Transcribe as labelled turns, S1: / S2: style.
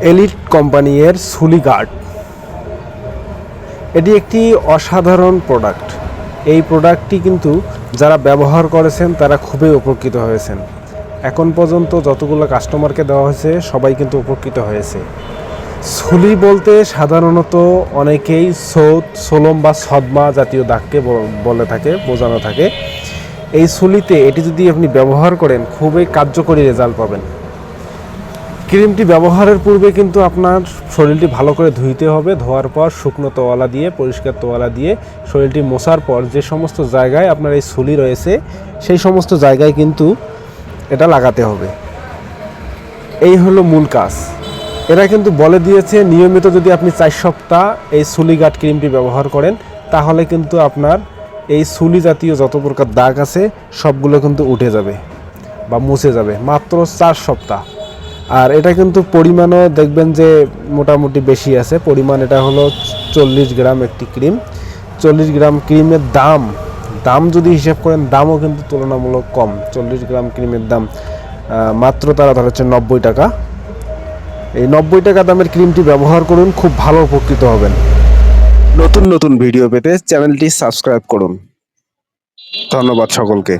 S1: Elite company এর সুলি guard এটি একটি অসাধারণ প্রোডাক্ট। এই প্রোডাক্টটি কিন্তু যারা ব্যবহার করেছেন, তারা খুবই উপকৃত হয়েছেন। এখন পর্যন্ত যতগুলো কাস্টমারকে দেওয়া হয়েছে, সবাই কিন্তু উপকৃত হয়েছে। সুলি বলতে সাধারণত অনেকেই সৌদ, সোলম বা সদমা জাতীয় দাগকে বলে থাকে, বোঝানো থাকে। এই সুলিতে এটি যদি আপনি ব্যবহার করেন, খুবই কার্যকরী রেজাল্ট পাবেন। ক্রিমটি ব্যবহারের পূর্বে কিন্তু আপনার শরীরটি ভালো করে ধুইতে হবে, ধোয়ার পর শুকনো তোয়ালা দিয়ে, পরিষ্কার তোয়ালা দিয়ে শরীরটি মোছার পর যে সমস্ত জায়গায় আপনার এই সুলি রয়েছে, সেই সমস্ত জায়গায় কিন্তু এটা লাগাতে হবে। এই হলো মূল কাজ। এরা কিন্তু বলে দিয়েছে, নিয়মিত যদি আপনি চার সপ্তাহ এই সুলি গার্ড ক্রিমটি ব্যবহার করেন, তাহলে কিন্তু আপনার এই সুলি জাতীয় যত প্রকার দাগ আছে, সবগুলো কিন্তু উঠে যাবে বা মুছে যাবে। মাত্র চার সপ্তাহ। আর এটা কিন্তু পরিমাণও দেখবেন যে মোটামুটি বেশি আছে। পরিমাণ এটা হলো চল্লিশ গ্রাম একটি ক্রিম। চল্লিশ গ্রাম ক্রিমের দাম দাম যদি হিসাব করেন, দামও কিন্তু তুলনামূলক কম। চল্লিশ গ্রাম ক্রিমের দাম মাত্র তারা ধরেছে নব্বই টাকা। এই নব্বই টাকা দামের ক্রিমটি ব্যবহার করুন, খুব ভালো উপকৃত হবেন। নতুন নতুন ভিডিও পেতে চ্যানেলটি সাবস্ক্রাইব করুন। ধন্যবাদ সকলকে।